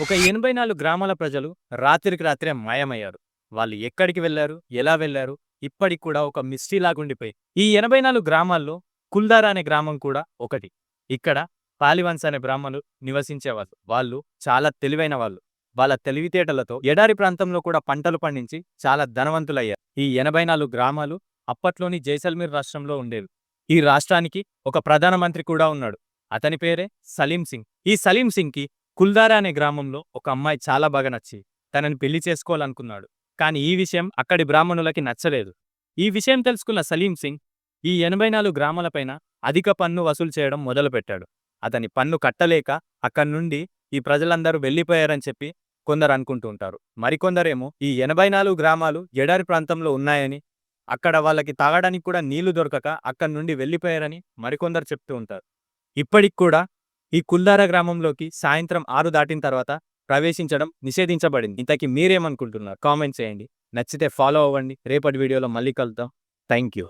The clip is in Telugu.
ఒక ఎనభై నాలుగు గ్రామాల ప్రజలు రాత్రికి రాత్రే మాయమయ్యారు. వాళ్ళు ఎక్కడికి వెళ్ళారు ఎలా వెళ్ళారు ఇప్పటికి కూడా ఒక మిస్టరీ లాగుండిపోయి ఈ ఎనభై నాలుగు గ్రామాల్లో కుల్దారా అనే గ్రామం కూడా ఒకటి. ఇక్కడ పాలివన్స్ అనే బ్రాహ్మణులు నివసించేవాళ్ళు. వాళ్ళు చాలా తెలివైన వాళ్ళు. వాళ్ళ తెలివితేటలతో ఎడారి ప్రాంతంలో కూడా పంటలు పండించి చాలా ధనవంతులయ్యారు. ఈ ఎనభై నాలుగు గ్రామాలు అప్పట్లోని జైసల్మీర్ రాష్ట్రంలో ఉండేవి. ఈ రాష్ట్రానికి ఒక ప్రధానమంత్రి కూడా ఉన్నాడు. అతని పేరే సలీం సింగ్. ఈ సలీం సింగ్కి కుల్దారా అనే గ్రామంలో ఒక అమ్మాయి చాలా బాగా నచ్చి తనని పెళ్ళి చేసుకోవాలనుకున్నాడు. కానీ ఈ విషయం అక్కడి బ్రాహ్మణులకి నచ్చలేదు. ఈ విషయం తెలుసుకున్న సలీం సింగ్ ఈ ఎనభై నాలుగు గ్రామాలపైన అధిక పన్ను వసూలు చేయడం మొదలుపెట్టాడు. అతని పన్ను కట్టలేక అక్కడి నుండి ఈ ప్రజలందరూ వెళ్ళిపోయారని చెప్పి కొందరు అనుకుంటూ ఉంటారు. మరికొందరేమో ఈ ఎనభై నాలుగు గ్రామాలు ఎడారి ప్రాంతంలో ఉన్నాయని అక్కడ వాళ్ళకి తాగడానికి కూడా నీళ్ళు దొరకక అక్కడి నుండి వెళ్ళిపోయారని మరికొందరు చెప్తూ ఉంటారు. ఇప్పటికి కూడా ఈ కుల్దార గ్రామంలోకి సాయంత్రం ఆరు దాటిన తర్వాత ప్రవేశించడం నిషేధించబడింది. ఇంతకీ మీరేమనుకుంటున్నారు? కామెంట్ చేయండి. నచ్చితే ఫాలో అవ్వండి. రేపటి వీడియోలో మళ్ళీ కలుద్దాం. Thank you